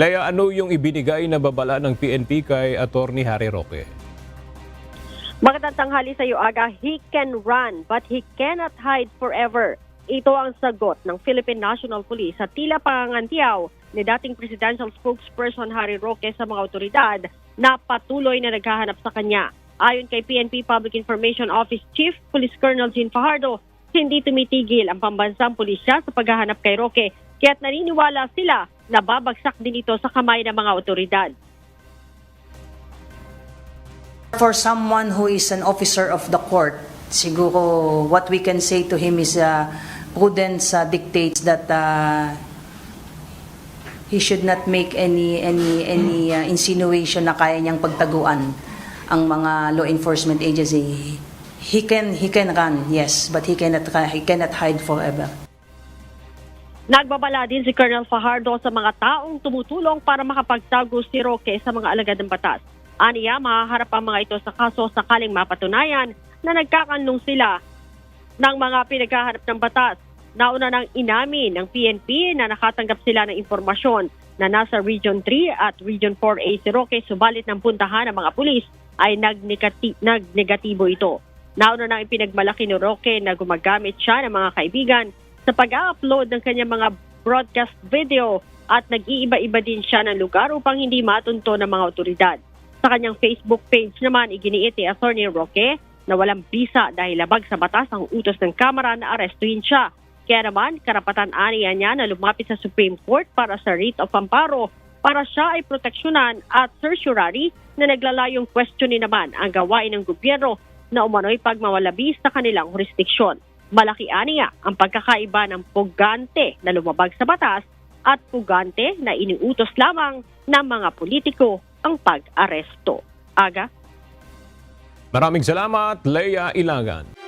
Leia, ano yung ibinigay na babala ng PNP kay Attorney Harry Roque? Magandang tanghali sa iyo, Aga. He can run, but he cannot hide forever. Ito ang sagot ng Philippine National Police sa tila pangangantiyaw ni dating presidential spokesperson Harry Roque sa mga otoridad na patuloy na naghahanap sa kanya. Ayon kay PNP Public Information Office Chief Police Colonel Jean Fajardo, hindi tumitigil ang pambansang pulisya sa paghahanap kay Roque kaya't naniniwala sila na babagsak din ito sa kamay ng mga otoridad. For someone who is an officer of the court, siguro what we can say to him is uh, prudence uh, dictates that uh, he should not make any any any uh, insinuation na kaya niyang pagtaguan ang mga law enforcement agency. He can he can run, yes, but he cannot he cannot hide forever. Nagbabala din si Colonel Fajardo sa mga taong tumutulong para makapagtago si Roque sa mga alagad ng batas. Aniya, mahaharap ang mga ito sa kaso sakaling mapatunayan na nagkakanlong sila ng mga pinaghahanap ng batas. Nauna nang inamin ng PNP na nakatanggap sila ng impormasyon na nasa Region 3 at Region 4A si Roque subalit ng puntahan ng mga pulis ay nagnegati- nagnegatibo ito. Nauna nang ipinagmalaki ni Roque na gumagamit siya ng mga kaibigan sa pag-upload ng kanyang mga broadcast video at nag-iiba-iba din siya ng lugar upang hindi matunto ng mga otoridad. Sa kanyang Facebook page naman, iginiit ni Attorney Roque na walang bisa dahil labag sa batas ang utos ng Kamara na arestuhin siya. Kaya naman, karapatan aniya niya na lumapit sa Supreme Court para sa writ of amparo para siya ay proteksyonan at certiorari na naglalayong questionin naman ang gawain ng gobyerno na umano'y pagmawalabis sa kanilang jurisdiksyon. Malaki aniya ang pagkakaiba ng pugante na lumabag sa batas at pugante na iniutos lamang ng mga politiko ang pag-aresto. Aga? Maraming salamat, Leia Ilagan.